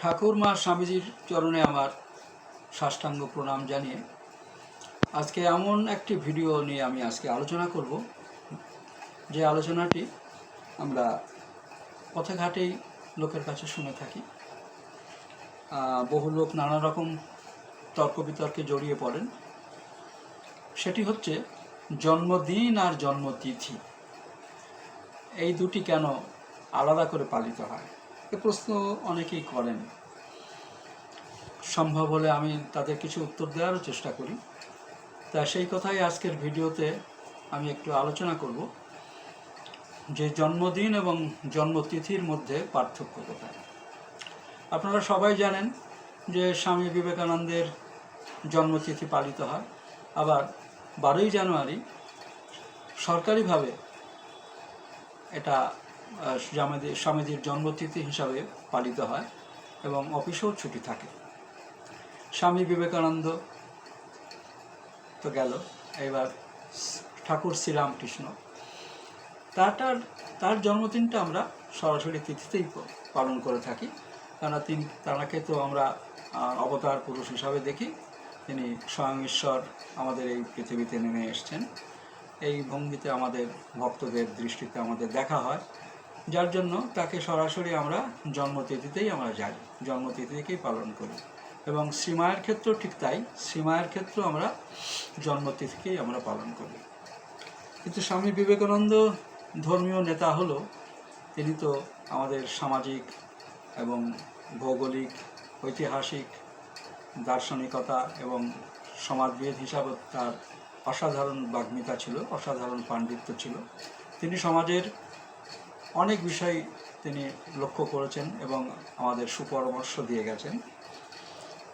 ঠাকুর মা স্বামীজির চরণে আমার সাষ্টাঙ্গ প্রণাম জানিয়ে আজকে এমন একটি ভিডিও নিয়ে আমি আজকে আলোচনা করব। যে আলোচনাটি আমরা পথে ঘাটেই লোকের কাছে শুনে থাকি। বহু লোক নানা রকম তর্ক বিতর্কে জড়িয়ে পড়েন। সেটি হচ্ছে জন্মদিন আর জন্মতিথি। এই দুটি কেন আলাদা করে পালিত হয়? এ প্রশ্ন অনেকেই করেন। সম্ভব হলে আমি তাদের কিছু উত্তর দেওয়ারও চেষ্টা করি। তা সেই কথাই আজকের ভিডিওতে আমি একটু আলোচনা করব, যে জন্মদিন এবং জন্মতিথির মধ্যে পার্থক্য কোথায়। আপনারা সবাই জানেন যে স্বামী বিবেকানন্দের জন্মতিথি পালিত হয়। আবার বারোই জানুয়ারি সরকারিভাবে এটা আহ, স্বামীজি- স্বামীজির জন্মতিথি হিসাবে পালিত হয় এবং অফিসেও ছুটি থাকে। স্বামী বিবেকানন্দ তো গেল। এবার ঠাকুর শ্রীরামকৃষ্ণ। তারটার তার জন্মদিনটা আমরা সরাসরি তিথিতেই পালন করে থাকি। কেননা তিনি তাঁকে তো আমরা অবতার পুরুষ হিসাবে দেখি। তিনি স্বয়ং ঈশ্বর আমাদের এই পৃথিবীতে নেমে এসছেন। এই ভঙ্গিতে আমাদের ভক্তদের দৃষ্টিতে আমাদের দেখা হয়। যার জন্য তাকে সরাসরি আমরা জন্মতিথিতেই আমরা যাই, জন্মতিথিকেই পালন করি। এবং শ্রীমায়ের ক্ষেত্রেও ঠিক তাই, শ্রীমায়ের ক্ষেত্রেও আমরা জন্মতিথিকেই আমরা পালন করি। কিন্তু স্বামী বিবেকানন্দ ধর্মীয় নেতা হলো, তিনি তো আমাদের সামাজিক এবং ভৌগোলিক, ঐতিহাসিক, দার্শনিকতা এবং সমাজবিদ হিসাবে তার অসাধারণ বাগ্মিতা ছিল, অসাধারণ পাণ্ডিত্য ছিল। তিনি সমাজের অনেক বিষয় তিনি লক্ষ্য করেছেন এবং আমাদের সুপরামর্শ দিয়ে গেছেন।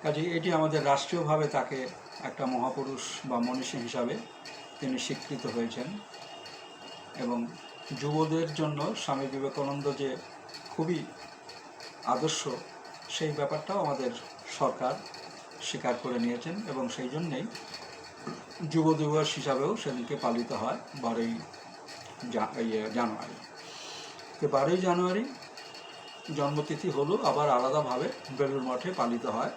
কাজে এটি আমাদের রাষ্ট্রীয়ভাবে তাকে একটা মহাপুরুষ বা মনীষী হিসাবে তিনি স্বীকৃত হয়েছেন এবং যুবদের জন্য স্বামী বিবেকানন্দ যে খুবই আদর্শ সেই ব্যাপারটাও আমাদের সরকার স্বীকার করে নিয়েছেন এবং সেই জন্যেই যুব দিবস হিসাবেও সেদিনকে পালিত হয় বারোই ইয়ে, জানুয়ারি। তো বারোই জানুয়ারি জন্মতিথি হলো, আবার আলাদাভাবে বেলুর মঠে পালিত হয়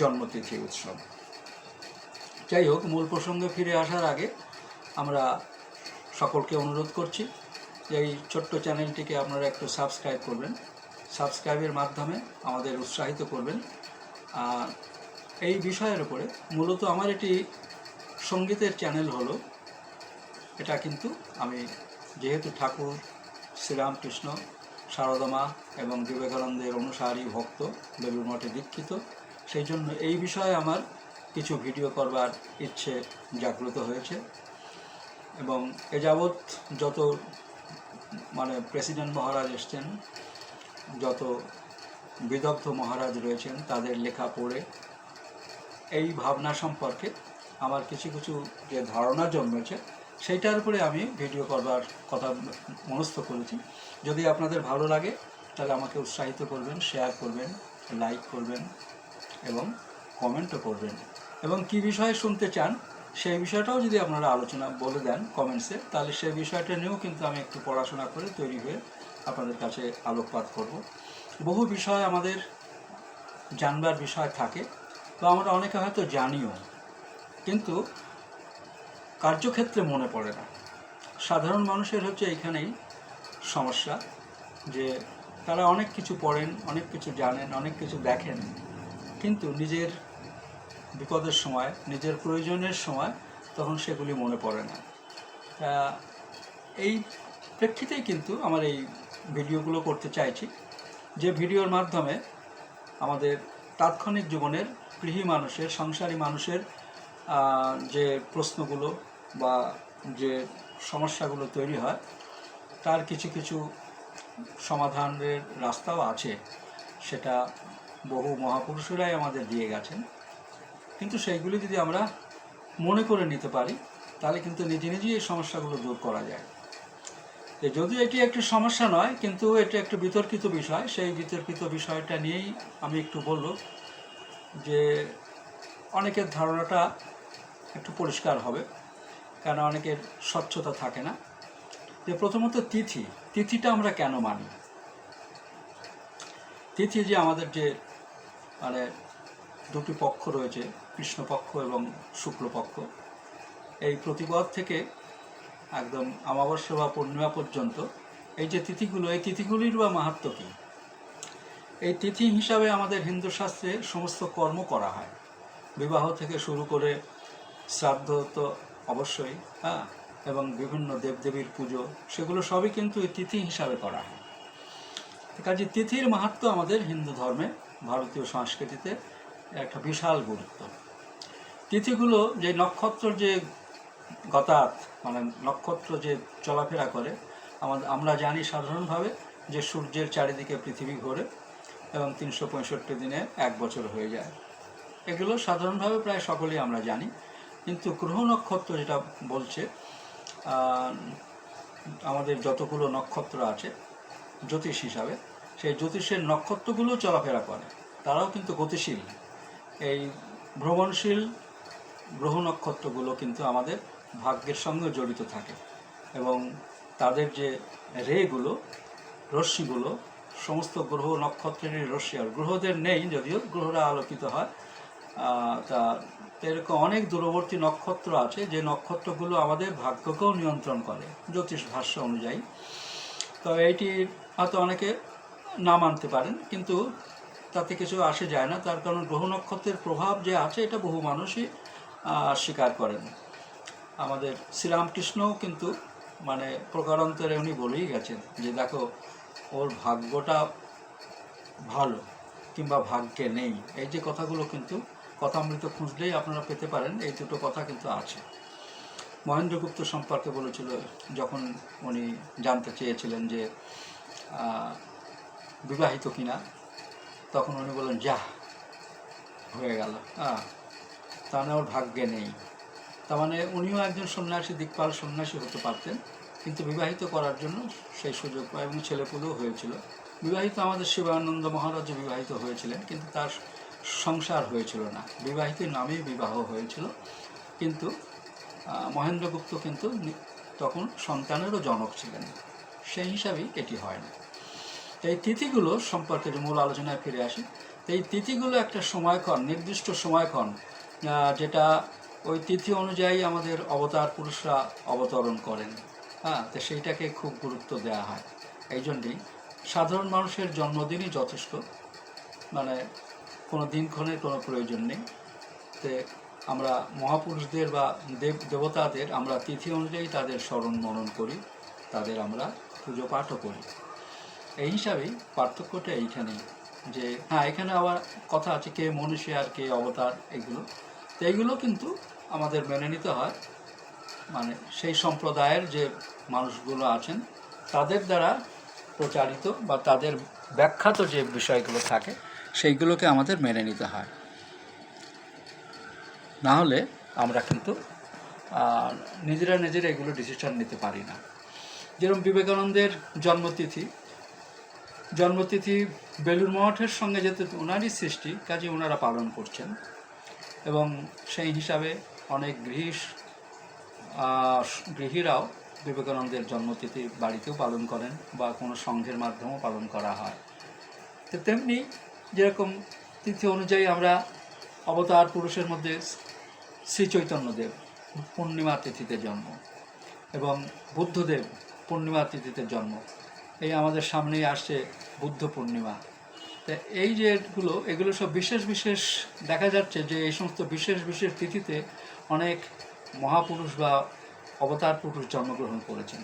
জন্মতিথি উৎসব। যাই হোক, মূল প্রসঙ্গে ফিরে আসার আগে আমরা সকলকে অনুরোধ করছি যে এই ছোট্ট চ্যানেলটিকে আপনারা একটু সাবস্ক্রাইব করবেন। সাবস্ক্রাইবের মাধ্যমে আমাদের উৎসাহিত করবেন। এই বিষয়ের উপরে মূলত আমার এটি সঙ্গীতের চ্যানেল হলো, এটা কিন্তু আমি যেহেতু ঠাকুর, শ্রীরামকৃষ্ণ সারদামা এবং বিবেকানন্দের অনুসারী ভক্ত বেলুর মঠে দীক্ষিত, সেই জন্য এই বিষয়ে আমার কিছু ভিডিও করবার ইচ্ছে জাগ্রত হয়েছে এবং এ যাবৎ যত মানে প্রেসিডেন্ট মহারাজ এসছেন, যত বিদগ্ধ মহারাজ রয়েছেন, তাদের লেখা পড়ে, এই ভাবনা সম্পর্কে আমার কিছু কিছু যে ধারণা জন্মেছে সেইটার উপরে আমি ভিডিও করবার কথা মনস্থ করেছি। যদি আপনাদের ভালো লাগে, তাহলে আমাকে উৎসাহিত করবেন শেয়ার করবেন লাইক করবেন এবং কমেন্টও করবেন। এবং কি বিষয়ে শুনতে চান, সেই বিষয়টাও যদি আপনারা আলোচনা বলে দেন কমেন্টসে তাহলে সেই বিষয়টা নিয়েও কিন্তু আমি একটু পড়াশোনা করে তৈরি হয়ে আপনাদের কাছে আলোকপাত করব। বহু বিষয় আমাদের জানবার বিষয় থাকে বা আমরা অনেকে হয়তো জানিও, কিন্তু কার্যক্ষেত্রে মনে পড়ে না। সাধারণ মানুষের হচ্ছে এইখানেই সমস্যা যে তারা অনেক কিছু পড়েন, অনেক কিছু জানেন, অনেক কিছু দেখেন। কিন্তু নিজের বিপদের সময়, নিজের প্রয়োজনের সময় তখন সেগুলি মনে পড়ে না। এই প্রেক্ষিতেই কিন্তু আমার এই ভিডিওগুলো করতে চাইছি, যে ভিডিওর মাধ্যমে আমাদের তাৎক্ষণিক জীবনের গৃহী মানুষের, সংসারী মানুষের যে প্রশ্নগুলো বা যে সমস্যাগুলো তৈরি হয়, তার কিছু কিছু সমাধানের রাস্তাও আছে, সেটা বহু মহাপুরুষেরাই আমাদের দিয়ে গেছেন। কিন্তু সেইগুলি যদি আমরা মনে করে নিতে পারি, তাহলে কিন্তু নিজে নিজেই এই সমস্যাগুলো দূর করা যায়। তো যদিও এটি একটি সমস্যা নয়, কিন্তু এটা একটু বিতর্কিত বিষয়। সেই বিতর্কিত বিষয়টা নিয়েই আমি একটু বলব যে অনেকের ধারণাটা একটু পরিষ্কার হবে। কারণ অনেকের স্বচ্ছতা থাকে না? যে প্রথমত তিথি, তিথিটা আমরা কেন মানি? তিথি যে আমাদের যে মানে দুটি পক্ষ রয়েছে কৃষ্ণপক্ষ এবং শুক্লপক্ষ এই প্রতিপদ থেকে একদম অমাবস্যা বা পূর্ণিমা পর্যন্ত এই যে তিথিগুলো, এই তিথিগুলির বা মাহাত্ম কী? এই তিথি হিসাবে আমাদের হিন্দু শাস্ত্রে সমস্ত কর্ম করা হয়। বিবাহ থেকে শুরু করে শ্রাদ্ধ তো অবশ্যই হ্যাঁ এবং বিভিন্ন দেবদেবীর পুজো, সেগুলো সবই কিন্তু এই তিথি হিসাবে করা হয়। কাজে তিথির মাহাত্ম আমাদের হিন্দু ধর্মে, ভারতীয় সংস্কৃতিতে একটা বিশাল গুরুত্ব। তিথিগুলো যে নক্ষত্র যে গতাত মানে নক্ষত্র যে চলাফেরা করে, আমাদের, আমরা জানি সাধারণভাবে যে সূর্যের চারিদিকে পৃথিবী ঘোরে এবং তিনশো পঁয়ষট্টি দিনে এক বছর হয়ে যায়। এগুলো সাধারণভাবে প্রায় সকলেই আমরা জানি। কিন্তু গ্রহ নক্ষত্র যেটা বলছে আমাদের যতগুলো নক্ষত্র আছে, জ্যোতিষ হিসাবে, সেই জ্যোতিষের নক্ষত্রগুলো চলাফেরা করে। তারাও কিন্তু গতিশীল। এই ভ্রমণশীল গ্রহ নক্ষত্রগুলো কিন্তু আমাদের ভাগ্যের সঙ্গে জড়িত থাকে এবং তাদের যে রেগুলো, রশ্মিগুলো, সমস্ত গ্রহ নক্ষত্রেরই রশ্মি। আর গ্রহদের নেই, যদিও গ্রহরা আলোকিত হয় তা এরকম অনেক দূরবর্তী নক্ষত্র আছে, যে নক্ষত্রগুলো আমাদের ভাগ্যকেও নিয়ন্ত্রণ করে জ্যোতিষ ভাষ্য অনুযায়ী। তো এইটি হয়তো অনেকে না মানতে পারেন, কিন্তু তাতে কিছু আসে যায় না। তার কারণ গ্রহ নক্ষত্রের প্রভাব যে আছে, এটা বহু মানুষই স্বীকার করেন। আমাদের শ্রীরামকৃষ্ণও কিন্তু মানে প্রকারান্তরে উনি বলেই গেছেন যে, দেখো, ওর ভাগ্যটা ভালো কিংবা ভাগ্যে নেই। এই যে কথাগুলো কিন্তু কথামৃত খুঁজলেই আপনারা পেতে পারেন। এই দুটো কথা কিন্তু আছে। মহেন্দ্রগুপ্ত সম্পর্কে বলেছিল, যখন উনি জানতে চেয়েছিলেন যে বিবাহিত কিনা, তখন উনি বললেন, যা, হয়ে গেল। হ্যাঁ তাহলে ওর ভাগ্যে নেই। তার মানে উনিও একজন সন্ন্যাসী, দিকপাল সন্ন্যাসী হতে পারতেন, কিন্তু বিবাহিত করার জন্য সেই সুযোগ পায়। এবং ছেলেপুলেও হয়েছিল। বিবাহিত আমাদের শিবানন্দ মহারাজ বিবাহিত হয়েছিলেন, কিন্তু তার সংসার হয়েছিল না। বিবাহিতের নামেই বিবাহ হয়েছিল। কিন্তু মহেন্দ্রগুপ্ত কিন্তু তখন সন্তানেরও জনক ছিলেন। সেই হিসাবেই এটি হয় না। এই তিথিগুলো সম্পর্কে মূল আলোচনায় ফিরে আসি, এই তিথিগুলো একটা সময়ক্ষণ, নির্দিষ্ট সময়ক্ষণ যেটা ওই তিথি অনুযায়ী আমাদের অবতার পুরুষরা অবতরণ করেন। হ্যাঁ তো সেইটাকে খুব গুরুত্ব দেওয়া হয়। এই জন্যেই সাধারণ মানুষের জন্মদিনই যথেষ্ট। মানে কোনো দিনক্ষণের কোনো প্রয়োজন নেই। তে আমরা মহাপুরুষদের বা দেব দেবতাদের আমরা তিথি অনুযায়ী তাদের স্মরণ মনন করি, তাদের আমরা পুজো পাঠও করি। এই হিসাবেই পার্থক্যটা এইখানেই যে হ্যাঁ এখানে আবার কথা আছে কে মনীষী আর কে অবতার এগুলো। তো এইগুলো কিন্তু আমাদের মেনে নিতে হয়। মানে সেই সম্প্রদায়ের যে মানুষগুলো আছেন, তাদের দ্বারা প্রচারিত বা তাদের ব্যাখ্যাত যে বিষয়গুলো থাকে সেইগুলোকে আমাদের মেনে নিতে হয়। না হলে আমরা কিন্তু নিজেরা নিজেরা এগুলো ডিসিশন নিতে পারি না। যেরকম বিবেকানন্দের জন্মতিথি জন্মতিথি বেলুর মঠের সঙ্গে যেহেতু ওনারই সৃষ্টি কাজে ওনারা পালন করছেন। এবং সেই হিসাবে অনেক গৃহী আহ, গৃহীরাও বিবেকানন্দের জন্মতিথি বাড়িতেও পালন করেন বা কোনো সংঘের মাধ্যমেও পালন করা হয়। তো তেমনি যেরকম তিথি অনুযায়ী আমরা অবতার পুরুষের মধ্যে শ্রী চৈতন্যদেব পূর্ণিমা তিথিতে জন্ম এবং বুদ্ধদেব পূর্ণিমা তিথিতে জন্ম। এই আমাদের সামনেই আসছে বুদ্ধ পূর্ণিমা। তা এই যেগুলো এগুলো সব বিশেষ বিশেষ দেখা যাচ্ছে যে এই সমস্ত বিশেষ বিশেষ তিথিতে অনেক মহাপুরুষ বা অবতার পুরুষ জন্মগ্রহণ করেছেন।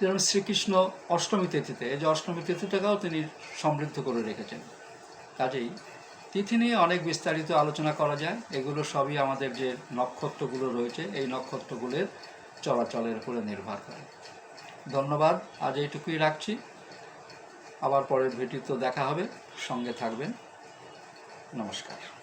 যেমন শ্রীকৃষ্ণ অষ্টমী তিথিতে, এই যে অষ্টমী তিথিটাকেও তিনি সমৃদ্ধ করে রেখেছেন। কাজেই তিথি নিয়ে অনেক বিস্তারিত আলোচনা করা যায়। এগুলো সবই আমাদের যে নক্ষত্রগুলো রয়েছে, এই নক্ষত্রগুলোর চলাচলের উপরে নির্ভর করে। ধন্যবাদ, আজ এইটুকুই রাখছি। আবার পরের ভিডিও তো দেখা হবে। সঙ্গে থাকবেন। নমস্কার।